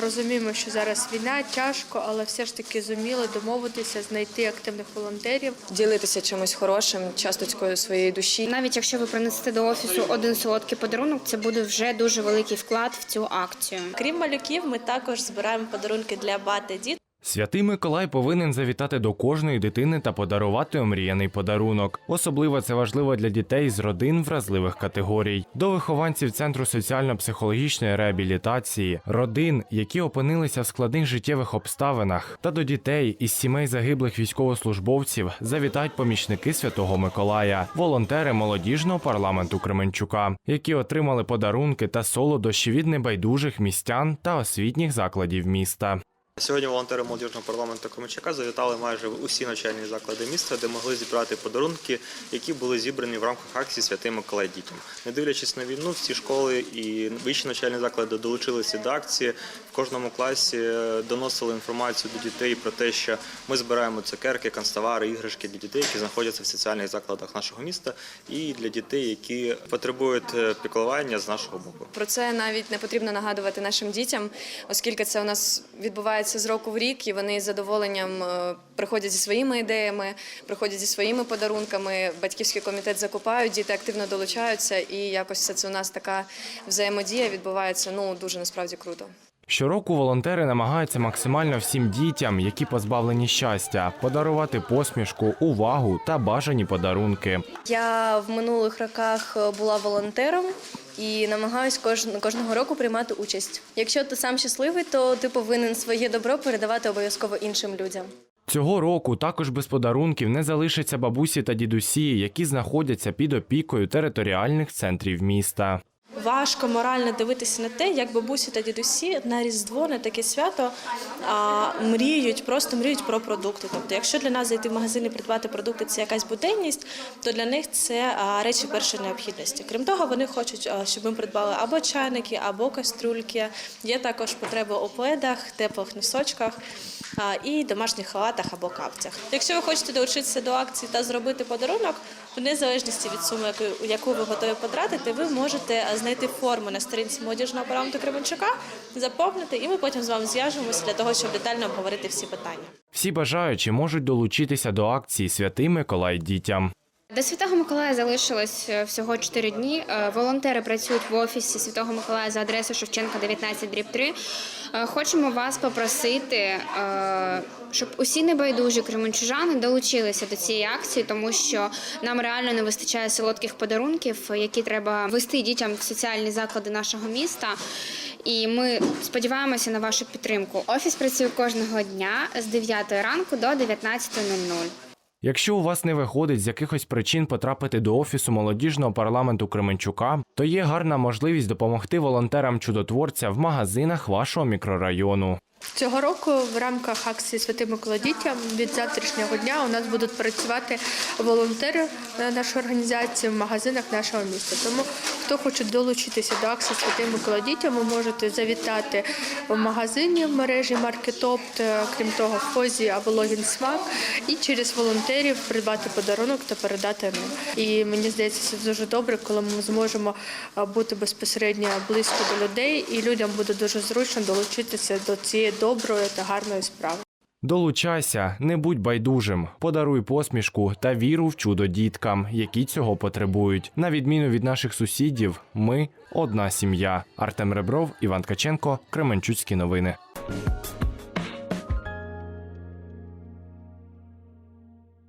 Розуміємо, що зараз війна тяжко, але все ж таки зуміли домовитися, знайти активних волонтерів. ділитися чимось хорошим, часточкою своєї душі. Навіть якщо ви принесете до офісу один солодкий подарунок, це буде вже дуже великий вклад в цю акцію. Крім малюків, ми також збираємо подарунки для бати діт. Святий Миколай повинен завітати до кожної дитини та подарувати омріяний подарунок. Особливо це важливо для дітей з родин вразливих категорій, до вихованців центру соціально-психологічної реабілітації, родин, які опинилися в складних життєвих обставинах, та до дітей із сімей загиблих військовослужбовців завітають помічники Святого Миколая, волонтери молодіжного парламенту Кременчука, які отримали подарунки та солодощі від небайдужих містян та освітніх закладів міста. Сьогодні волонтери молодіжного парламенту Комичака завітали майже усі навчальні заклади міста, де могли зібрати подарунки, які були зібрані в рамках акції Святий Миколай дітям. Не дивлячись на війну, всі школи і вищі навчальні заклади долучилися до акції. В кожному класі доносили інформацію до дітей про те, що ми збираємо цукерки, канцтовари, іграшки для дітей, які знаходяться в соціальних закладах нашого міста, і для дітей, які потребують е, піклування з нашого боку. Про це навіть не потрібно нагадувати нашим дітям, оскільки це у нас відбувається з року в рік, і вони з задоволенням е, приходять зі своїми ідеями, приходять зі своїми подарунками. Батьківський комітет закупають, діти активно долучаються, і якось все це у нас така взаємодія відбувається. Ну дуже насправді круто. Щороку волонтери намагаються максимально всім дітям, які позбавлені щастя, подарувати посмішку, увагу та бажані подарунки. Я в минулих роках була волонтером і намагаюсь кожн- кожного року приймати участь. Якщо ти сам щасливий, то ти повинен своє добро передавати обов'язково іншим людям. Цього року також без подарунків не залишаться бабусі та дідусі, які знаходяться під опікою територіальних центрів міста. Важко морально дивитися на те, як бабусі та дідусі на Різдво, на таке свято а, мріють, просто мріють про продукти. Тобто, якщо для нас зайти в магазин і придбати продукти це якась буденність, то для них це речі першої необхідності. Крім того, вони хочуть, щоб ми придбали або чайники, або кастрюльки. Є також потреба у пледах, теплих носочках і домашніх халатах або капцях. Якщо ви хочете долучитися до акції та зробити подарунок, в незалежності від суми, яку, ви готові потратити, ви можете знайти форму на сторінці молодіжного парламенту Кременчука, заповнити, і ми потім з вами зв'яжемося для того, щоб детально обговорити всі питання. Всі бажаючі можуть долучитися до акції Святий Миколай дітям. До Святого Миколая залишилось е, всього 4 дні. Е, Волонтери працюють в офісі Святого Миколая за адресою Шевченка 19 дріб 3. Е, Хочемо вас попросити, щоб усі небайдужі кременчужани долучилися до цієї акції, тому що нам реально не вистачає солодких подарунків, які треба вести дітям в соціальні заклади нашого міста. І ми сподіваємося на вашу підтримку. Офіс працює кожного дня з 9 ранку до 19.00. Якщо у вас не виходить з якихось причин потрапити до офісу молодіжного парламенту Кременчука, то є гарна можливість допомогти волонтерам чудотворця в магазинах вашого мікрорайону. Цього року в рамках акції Святий Микола дітям від завтрашнього дня у нас будуть працювати волонтери на нашої організації в магазинах нашого міста. Тому хто хоче долучитися до акції Святий Микола дітям, ви можете завітати в магазині в мережі Маркетопт, е, крім того, в Фозі або Логін Смак, і через волонтерів придбати подарунок та передати ним. І мені здається, це дуже добре, коли ми зможемо е, бути безпосередньо близько до людей, і людям буде дуже зручно долучитися до цієї доброї та гарної справи. Долучайся, не будь байдужим, подаруй посмішку та віру в чудо діткам, які цього потребують. На відміну від наших сусідів, ми одна сім'я. Артем Ребров, Іван Ткаченко, Кременчуцькі новини.